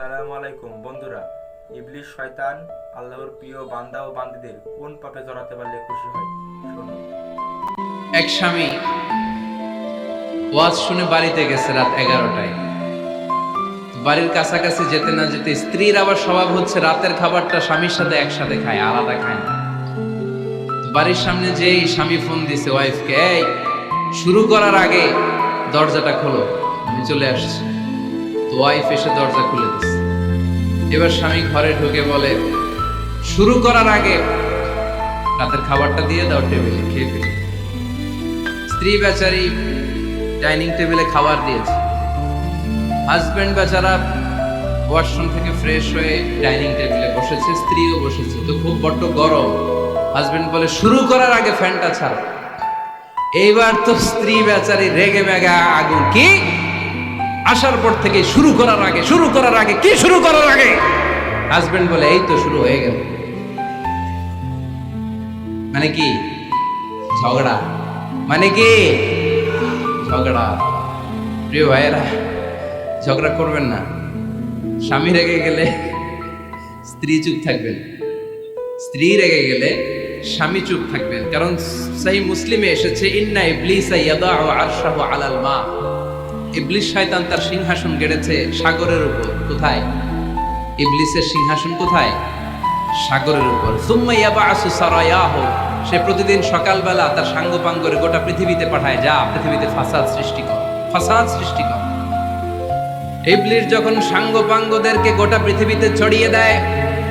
আসসালামু আলাইকুম, বন্ধুরা। শয়তান আল্লাহর প্রিয় বান্দা ও বান্দীদের কোন পাপে জড়াতে পারলে খুশি হয়? এক স্বামী ওয়াজ শুনে বাড়িতে গেছে রাত এগারোটায়। বাড়ির কাছাকাছি যেতে না যেতে স্ত্রীর আবার স্বভাব হচ্ছে রাতের খাবারটা স্বামীর সাথে একসাথে খায়, আলাদা খায় না। বাড়ির সামনে যেই স্বামী ফোন দিছে, ওয়াইফকে, এই, শুরু করার আগে দরজাটা খোলো। আমি চলে আসছি। ওয়াইফ এসে দরজা খুলে দিচ্ছে এবার স্বামী ঘরে ঢুকে বলে, শুরু করার আগে রাতের খাবারটা দিয়ে দাও টেবিলে, খেয়ে ফেলি। স্ত্রী বেচারি ডাইনিং টেবিলে খাবার দিয়েছে। হাজব্যান্ড বেচারা ওয়াশরুম থেকে ফ্রেশ হয়ে ডাইনিং টেবিলে বসেছে, স্ত্রীও বসেছে। তো খুব বড্ড গরম। হাজব্যান্ড বলে, শুরু করার আগে ফ্যানটা ছাড়। এইবার তো স্ত্রী বেচারি রেগে মেগা আগুন, কি? আসার পর থেকে শুরু করার আগে, শুরু করার আগে, কি শুরু করার আগে? হাজবেন্ড বলে, এই তো শুরু হয়ে গেল। মানে কি? ঝগড়া। মানে কি? ঝগড়া। প্রিয় ভাইয়েরা, ঝগড়া করবেন না। স্বামী রেগে গেলে স্ত্রী চুপ থাকবেন। স্ত্রী রেগে গেলে স্বামী চুপ থাকবেন। কারণ সেই মুসলিমে এসেছে, ইন্না ইবলিসা ইয়াদাউ আরশাহু আলাল মা। ইবলিস শয়তান তার সিংহাসন গেড়েছে সাগরের উপর। কোথায়? ইবলিসের সিংহাসন কোথায়? সাগরের উপর। সে প্রতিদিন সকালবেলা তার সাঙ্গপাঙ্গরে গোটা পৃথিবীতে পাঠায়, যা, পৃথিবীতে ফাসাদ সৃষ্টি কর, ফাসাদ সৃষ্টি কর। ইবলিস যখন সাঙ্গপাঙ্গদেরকে গোটা পৃথিবীতে ছড়িয়ে দেয়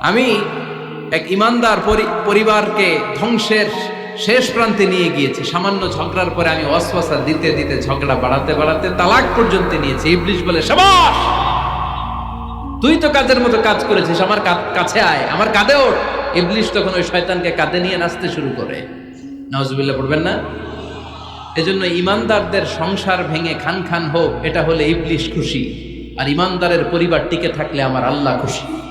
আমি এক ইমানদার পরি- পরিবারকে ধ্বংসের শেষ প্রান্তে নিয়ে গিয়েছি। সামান্য ঝগড়ার পরে আমি অশ্বাসা দিতে দিতে ঝগড়া বাড়াতে বাড়াতে তালাক পর্যন্ত নিয়েছি। ইবলিশ বলে, সাবাস! তুই তো কাজের মতো কাজ করেছিস, আমার কাছে আয়। আমার কাঁধে ওঠ। ইবলিশ তখন ওই শয়তানকে কাঁধে নিয়ে নাচতে শুরু করে। নজবিল্লা পড়বেন না? এজন্য ইমানদারদের সংসার ভেঙে খান খান হোক, এটা হলে ইবলিশ খুশি। আর ইমানদারের পরিবার টিকে থাকলে আমার আল্লাহ খুশি।